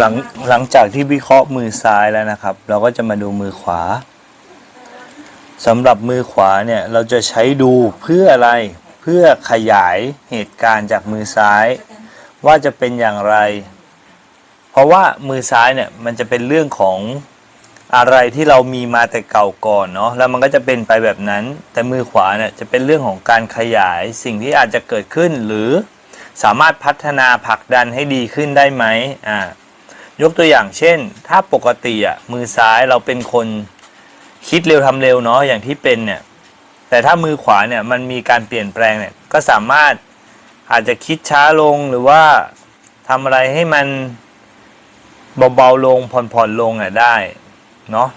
หลังหลังจากที่วิเคราะห์มือซ้ายแล้วนะครับ เราก็จะมาดูมือขวาสำหรับมือขวาเนี่ยเราจะใช้ดูเพื่ออะไรเพื่อขยายเหตุการณ์จากมือซ้าย ว่าจะเป็นอย่างไร เพราะว่ามือซ้ายเนี่ยมันจะเป็นเรื่องของอะไรที่เรามีมาแต่เก่าก่อนเนาะแล้วมันก็จะเป็นไปแบบนั้น แต่มือขวาเนี่ยจะเป็นเรื่องของการขยายสิ่งที่อาจจะเกิดขึ้นหรือสามารถพัฒนาผลักดันให้ดีขึ้นได้ไหมอ่า ยกตัวอย่างเช่น ถ้าปกติอะมือซ้ายเราเป็นคนคิดเร็วทำเร็วเนาะอย่างที่เป็นเนี่ย แต่ถ้ามือขวาเนี่ยมันมีการเปลี่ยนแปลงเนี่ยก็สามารถอาจจะคิดช้าลงหรือว่าทำอะไรให้มันเบาๆลงผ่อนๆลงอะได้เนาะ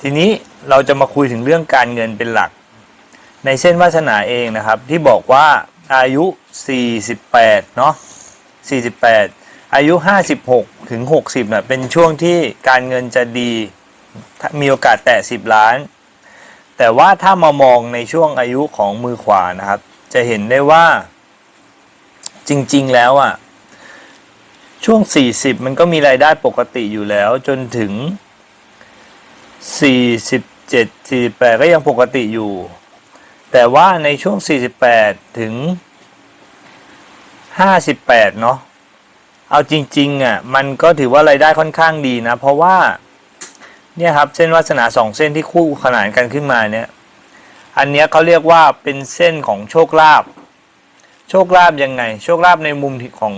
ทีนี้เราจะมาคุยถึงเรื่องการเงินเป็นหลัก ในเส้นวาสนาเองนะครับ ที่บอกว่าอายุ 48เนาะ48 อายุ 56 ถึง 60เนี่ยเป็นช่วงที่การเงินจะดีมีโอกาสแตะ 10 ล้าน แต่ว่าถ้ามามองในช่วงอายุของมือขวานะครับ จะเห็นได้ว่าจริง ๆ แล้วอะช่วง 40 มันก็มีรายได้ปกติอยู่แล้วจนถึง 47 48 ก็ยังปกติอยู่ แต่ว่าในช่วง 48 ถึง 58 เนาะ เอาจริงๆอะมันก็ถือว่ารายได้ค่อนข้างดีนะ เพราะว่าเนี่ยครับเส้นวาสนาสองเส้นที่คู่ขนานกันขึ้นมาเนี่ย อันเนี้ยเขาเรียกว่าเป็นเส้นของโชคลาภโชคลาภยังไง โชคลาภในมุมของ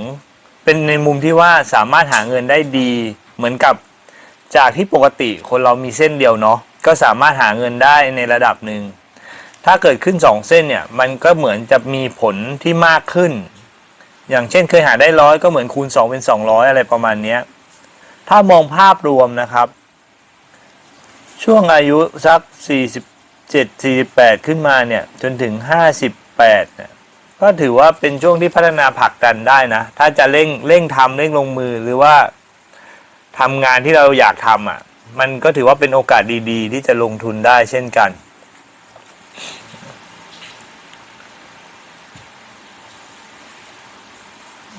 เป็นในมุมที่ว่าสามารถหาเงินได้ดีเหมือนกับจากที่ปกติคนเรามีเส้นเดียวเนาะก็สามารถหาเงินได้ในระดับหนึ่งถ้าเกิดขึ้นสองเส้นเนี่ยมันก็เหมือนจะมีผลที่มากขึ้น อย่างเช่นเคยหาได้ร้อยก็เหมือนคูณ 2 เป็น 200 อะไรประมาณนี้ถ้ามองภาพรวมนะครับ ช่วงอายุสัก 47 48 ขึ้นมาเนี่ย จนถึง 58เนี่ยก็ถือว่าเป็นช่วงที่พัฒนาผลักดันได้นะ ถ้าจะเร่งเร่งทำเร่งลงมือหรือว่าทำงานที่เราอยากทำอะ มันก็ถือว่าเป็นโอกาสดีๆ ที่จะลงทุนได้เช่นกัน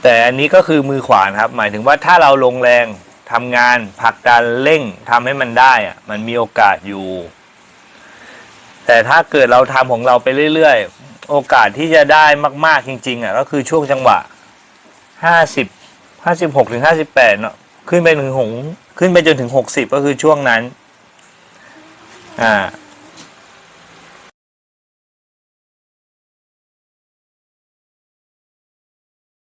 แต่อันนี้ก็คือมือขวานะครับ หมายถึงว่าถ้าเราลงแรงทำงานผลักดันเร่งทำให้มันได้อะมันมีโอกาสอยู่ แต่ถ้าเกิดเราทำของเราไปเรื่อยๆ โอกาสที่จะได้มากๆจริง ๆอะก็คือช่วงจังหวะห้าสิบห้าสิบหกถึงห้าสิบแปดเนาะขึ้นไปถึงหงขึ้นไปจนถึงหกสิบก็คือช่วงนั้น อ่า